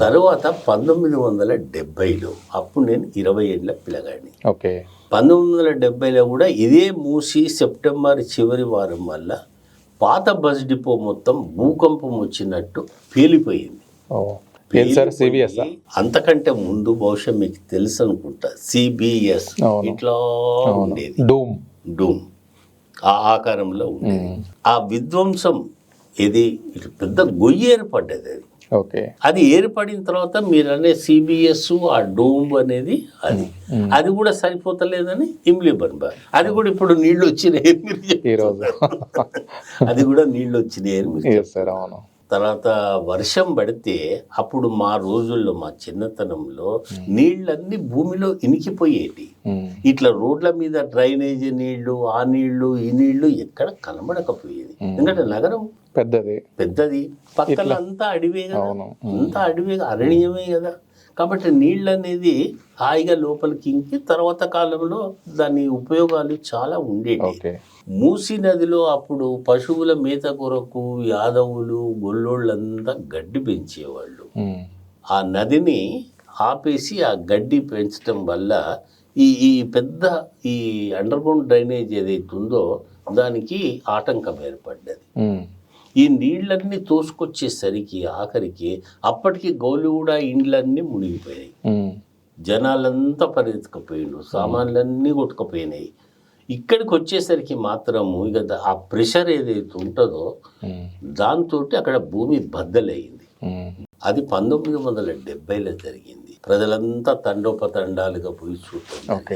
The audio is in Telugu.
తర్వాత పంతొమ్మిది వందల డెబ్బైలో అప్పుడు నేను ఇరవై ఏళ్ళ పిల్లగాడిని. ఓకే. పంతొమ్మిది వందల డెబ్బైలో కూడా ఇదే మూసి సెప్టెంబర్ చివరి వారం వల్ల పాత బస్ డిపో మొత్తం భూకంపం వచ్చినట్టు పేలిపోయింది. అంతకంటే ముందు బహుశా మీకు తెలుసు అనుకుంటా. సిబిఎస్. ఇట్లా ఉండేది. డూమ్. డూమ్. ఆ ఆకారంలో ఉండేది. ఆ విధ్వంసం ఇది పెద్ద గొయ్యి ఏర్పడ్డది అది. ఓకే. అది ఏర్పడిన తర్వాత మీరు అనే సిబిఎస్ ఆ డూమ్ అనేది అది. అది కూడా సరిపోతలేదని ఇమ్లీ బన్బా అది కూడా ఇప్పుడు నీళ్ళు వచ్చినాయి అది కూడా నీళ్ళు వచ్చినాయి అవును. తర్వాత వర్షం పడితే అప్పుడు మా రోజుల్లో మా చిన్నతనంలో నీళ్ళన్నీ భూమిలో ఇనికిపోయేటి. ఉమ్. ఇట్లా రోడ్ల మీద డ్రైనేజీ నీళ్ళు ఆ నీళ్ళు ఈ నీళ్ళు ఎక్కడ కనబడకపోయేది. ఎందుకంటే నగరం పెద్దది. పెద్దది. పక్కన అంతా అడివే కదా. అంతా అడివే అరణ్యమే కదా. కాబట్టి నీళ్ళు అనేది హాయిగా లోపలికి ఇంకి తర్వాత కాలంలో దాని ఉపయోగాలు చాలా ఉండేవి మూసీ నదిలో అప్పుడు పశువుల మేత కొరకు యాదవులు గొల్లోళ్ళంతా గడ్డి పెంచేవాళ్ళు. ఆ నదిని ఆపేసి ఆ గడ్డి పెంచడం వల్ల ఈ ఈ పెద్ద ఈ అండర్ గ్రౌండ్ డ్రైనేజ్ ఏదైతే ఉందో దానికి ఆటంకం ఏర్పడ్డది. ఈ నీళ్ళన్నీ తోసుకొచ్చేసరికి ఆఖరికి అప్పటికి గౌలిగూడ ఇండ్లన్నీ మునిగిపోయాయి. జనాలంతా పరిగెత్తుకుపోయిండు సామాన్లన్నీ కొట్టుకుపోయినాయి ఇక్కడికి వచ్చేసరికి మాత్రము ఇక ఆ ప్రెషర్ ఏదైతే ఉంటుందో. దాంతో అక్కడ భూమి బద్దలైంది ఉమ్. అది పంతొమ్మిది వందల డెబ్బైలో జరిగింది ప్రజలంతా తండోపతండాలుగా పోయి చూడటం ఓకే